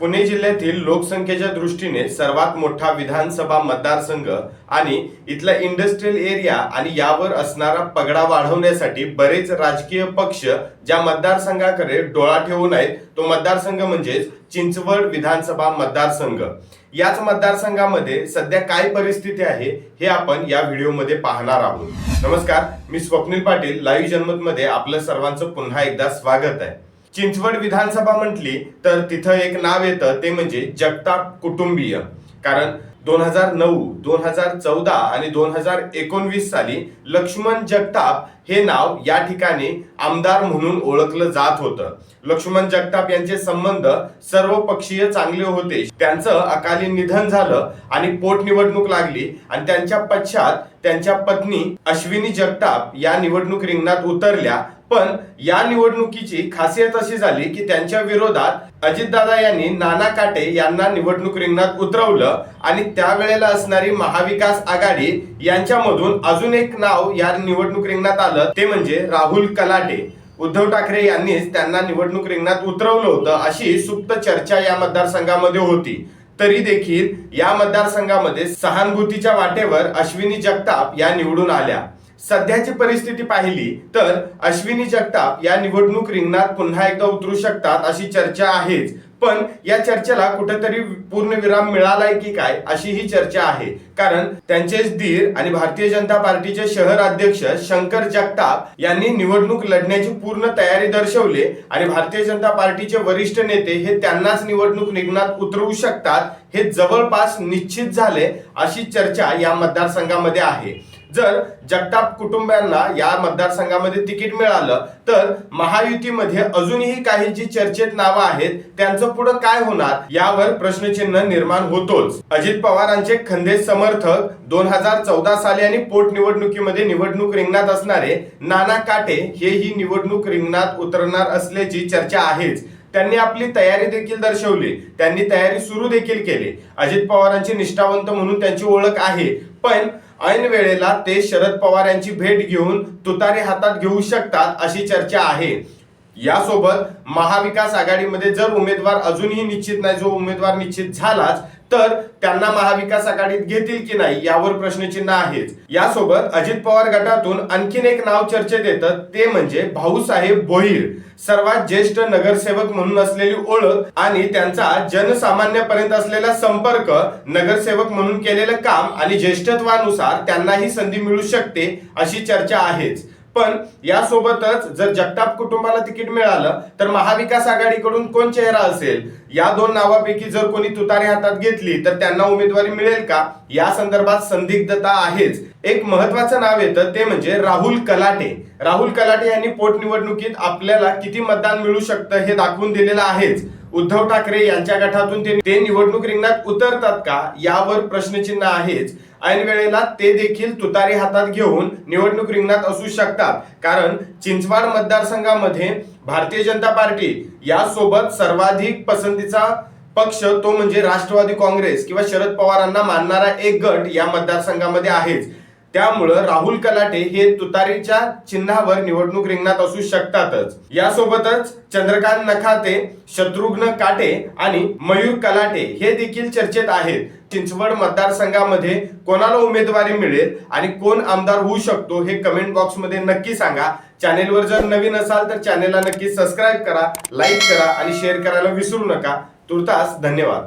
पुणे जिल्ह्यातील लोकसंख्येच्या दृष्टीने सर्वात मोठा विधानसभा मतदारसंघ आणि इथला इंडस्ट्रियल एरिया आणि यावर असणारा पगडा वाढवण्यासाठी बरेच राजकीय पक्ष ज्या मतदारसंघाकडे डोळा ठेवून आहेत तो मतदारसंघ म्हणजेच चिंचवड विधानसभा मतदारसंघ. याच मतदारसंघामध्ये सध्या काय परिस्थिती आहे हे आपण या व्हिडिओमध्ये पाहणार आहोत. नमस्कार मी स्वप्नील पाटील लाईव्ह जनमत मध्ये आपलं सर्वांचं पुन्हा एकदा स्वागत आहे. चिंचवड विधानसभा म्हटली तर तिथं एक नाव येतं ते म्हणजे जगताप कुटुंबीय. कारण दोन हजार नऊ दोन हजार चौदा आणि दोन हजार एकोणवीस साली लक्ष्मण जगताप हे नाव या ठिकाणी आमदार म्हणून ओळखलं जात होतं. लक्ष्मण जगताप यांचे संबंध सर्व पक्षीय चांगले होते. त्यांचं अकाली निधन झालं आणि पोटनिवडणूक लागली आणि त्यांच्या पश्चात त्यांच्या पत्नी अश्विनी जगताप या निवडणूक रिंगणात उतरल्या. पण या निवडणुकीची खासियत अशी झाली की त्यांच्या विरोधात अजितदादा यांनी नाना काटे यांना निवडणूक रिंगणात उतरवलं आणि त्यावेळेला असणारी महाविकास आघाडी यांच्यामधून अजून एक नाव या निवडणूक रिंगणात आलं. ते म्हणजे राहुल कलाटे. उद्धव ठाकरे यांनीच त्यांना निवडणूक रिंगणात उतरवलं होतं अशी सुप्त चर्चा या मतदारसंघामध्ये होती. तरी देखील या मतदारसंघामध्ये सहानुभूतीच्या वाटेवर अश्विनी जगताप या निवडून आल्या. सध्याची परिस्थिती पाहिली तर अश्विनी जगताप या निवडणूक रिंगणात पुन्हा एकदा उतरू शकतात अशी चर्चा आहेच. पण या चर्चेला कुठेतरी पूर्ण विराम मिळालाय की काय अशी ही चर्चा आहे. कारण त्यांचेच धीर आणि भारतीय जनता पार्टीचे शहर अध्यक्ष शंकर जगताप यांनी निवडणूक लढण्याची पूर्ण तयारी दर्शवली आणि भारतीय जनता पार्टीचे वरिष्ठ नेते हे त्यांनाच निवडणूक रिंगणात उतरवू शकतात हे जवळपास निश्चित झाले अशी चर्चा या मतदारसंघामध्ये आहे. जर जगताप कुटुंबियांना या मतदारसंघामध्ये तिकीट मिळालं तर महायुतीमध्ये अजूनही काही जी चर्चेत नावं आहेत त्यांचं पुढे काय होणार यावर प्रश्नचिन्ह निर्माण होतोच. अजित पवारांचे खंदे समर्थक दोन हजार चौदा साली आणि पोटनिवडणुकीमध्ये निवडणूक रिंगणात असणारे नाना काटे हे ही निवडणूक रिंगणात उतरणार असल्याची चर्चा आहेच. त्यांनी आपली तयारी देखील दर्शवली. त्यांनी तयारी सुरू देखील केली. अजित पवारांचे निष्ठावंत म्हणून त्यांची ओळख आहे. पण ऐन वेळेला ते शरद पवार यांची भेट घेऊन तुतारी हातात घेऊ शकतात अशी चर्चा आहे. यासोबत महाविकास आघाडीमध्ये जर उमेदवार अजूनही निश्चित नाही जो उमेदवार निश्चित झालाच तर त्यांना महाविकास आघाडीत घेतील की नाही यावर प्रश्नचिन्ह आहेच. यासोबत अजित पवार गटातून आणखीन एक नाव चर्चेत येतं ते म्हणजे भाऊसाहेब भोईर सर्वात ज्येष्ठ नगरसेवक म्हणून असलेली ओळख आणि त्यांचा जनसामान्यपर्यंत असलेला संपर्क नगरसेवक म्हणून केलेलं काम आणि ज्येष्ठत्वानुसार त्यांनाही संधी मिळू शकते अशी चर्चा आहेच. पण यासोबतच जर जगताप कुटुंबाला तिकीट मिळालं तर महाविकास आघाडीकडून कोण चेहरा असेल? या दोन नावापैकी जर कोणी तुतारी हातात घेतली तर त्यांना उमेदवारी मिळेल का? या संदर्भात संदिग्धता आहेच. एक महत्वाचं नाव येतं ते म्हणजे राहुल कलाटे. राहुल कलाटे यांनी पोटनिवडणुकीत आपल्याला किती मतदान मिळू शकतं हे दाखवून दिलेलं आहेच. उद्धव ठाकरे यांच्या गटातून ते ते निवडणूक रिंगणात उतरतात का? यावर प्रश्नचिन्ह आहेच. ऐन वेळेला ते देखील तुतारी हातात घेऊन निवडणूक रिंगणात असू शकतात. कारण चिंचवाड मतदारसंघामध्ये भारतीय जनता पार्टी यासोबत सर्वाधिक पसंतीचा पक्ष तो म्हणजे राष्ट्रवादी काँग्रेस किंवा शरद पवारांना मानणारा एक गट या मतदारसंघामध्ये आहेच. त्यामुळं राहुल कलाटे हे तुतारीच्या चिन्हावर निवडणूक रिंगणात असू शकतातच. यासोबतच चंद्रकांत नखाते शत्रुघ्न काटे आणि मयूर कलाटे हे देखील चर्चेत आहेत. चिंचवड मतदारसंघामध्ये कोणाला उमेदवारी मिळेल आणि कोण आमदार होऊ शकतो हे कमेंट बॉक्समध्ये नक्की सांगा. चॅनेलवर जर नवीन असाल तर चॅनेलला नक्की सबस्क्राईब करा लाईक करा आणि शेअर करायला विसरू नका. तुर्तास धन्यवाद.